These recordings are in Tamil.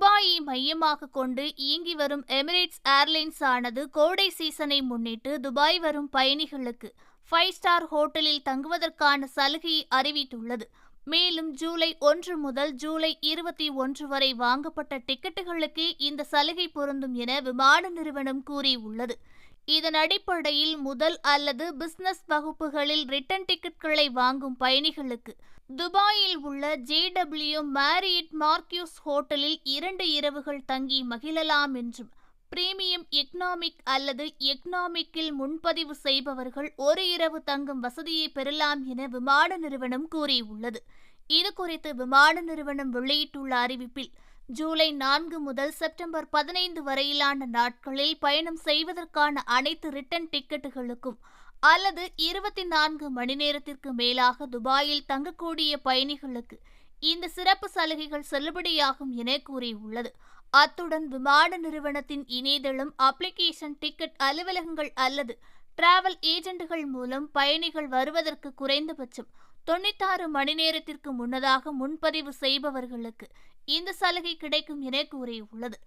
துபாயை மையமாக கொண்டு இயங்கி வரும் எமிரேட்ஸ் ஏர்லைன்ஸ் ஆனது கோடை சீசனை முன்னிட்டு துபாய் வரும் பயணிகளுக்கு ஃபைவ் ஸ்டார் ஹோட்டலில் தங்குவதற்கான சலுகையை அறிவித்துள்ளது. மேலும் ஜூலை ஒன்று முதல் ஜூலை இருபத்தி ஒன்று வரை வாங்கப்பட்ட டிக்கெட்டுகளுக்கு இந்த சலுகை பொருந்தும் என விமான நிறுவனம் கூறியுள்ளது. இதன் அடிப்படையில் முதல் அல்லது பிசினஸ் வகுப்புகளில் ரிட்டன் டிக்கெட்களை வாங்கும் பயணிகளுக்கு துபாயில் உள்ள ஜேடபிள்யூ மேரியட் மார்க்யூஸ் ஹோட்டலில் இரண்டு இரவுகள் தங்கி மகிழலாம் என்றும் பிரீமியம் எக்னாமிக் அல்லது எக்னாமிக்கில் முன்பதிவு செய்பவர்கள் ஒரு இரவு தங்கும் வசதியை பெறலாம் என விமான நிறுவனம் கூறியுள்ளது. இது குறித்து விமான நிறுவனம் வெளியிட்டுள்ள அறிவிப்பில் ஜூலை நான்கு முதல் செப்டம்பர் பதினைந்து வரையிலான நாட்களில் பயணம் செய்வதற்கான அனைத்து ரிட்டன் டிக்கெட்டுகளுக்கும் அல்லது இருபத்தி நான்கு மணி நேரத்திற்கு மேலாக துபாயில் தங்கக்கூடிய பயணிகளுக்கு இந்த சிறப்பு சலுகைகள் செல்லுபடியாகும் என கூறியுள்ளது. அத்துடன் விமான நிறுவனத்தின் இணையதளம் அப்ளிகேஷன் டிக்கெட் அலுவலகங்கள் அல்லது டிராவல் ஏஜென்ட்டுகள் மூலம் பயணிகள் வருவதற்கு குறைந்தபட்சம் தொண்ணூத்தாறு மணி நேரத்திற்கு முன்னதாக முன்பதிவு செய்பவர்களுக்கு இந்த சலுகை கிடைக்கும் என கூறியுள்ளது.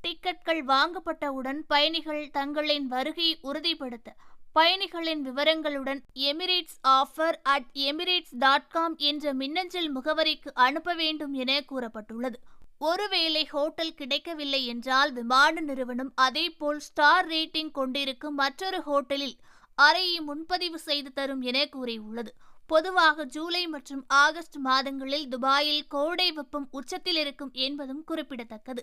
டிக்கெட்கள் வாங்கப்பட்டவுடன் பயணிகள் தங்களின் வருகையை உறுதிப்படுத்த பயணிகளின் விவரங்களுடன் Emirates offer at Emirates dot com என்ற மின்னஞ்சல் முகவரிக்கு அனுப்ப வேண்டும் என கூறப்பட்டுள்ளது. ஒருவேளை ஹோட்டல் கிடைக்கவில்லை என்றால் விமான நிறுவனம் அதேபோல் ஸ்டார் ரேட்டிங் கொண்டிருக்கும் மற்றொரு ஹோட்டலில் அறையை முன்பதிவு செய்து தரும் என கூறியுள்ளது. பொதுவாக ஜூலை மற்றும் ஆகஸ்ட் மாதங்களில் துபாயில் கோடை வெப்பம் உச்சத்தில் இருக்கும் என்பதும் குறிப்பிடத்தக்கது.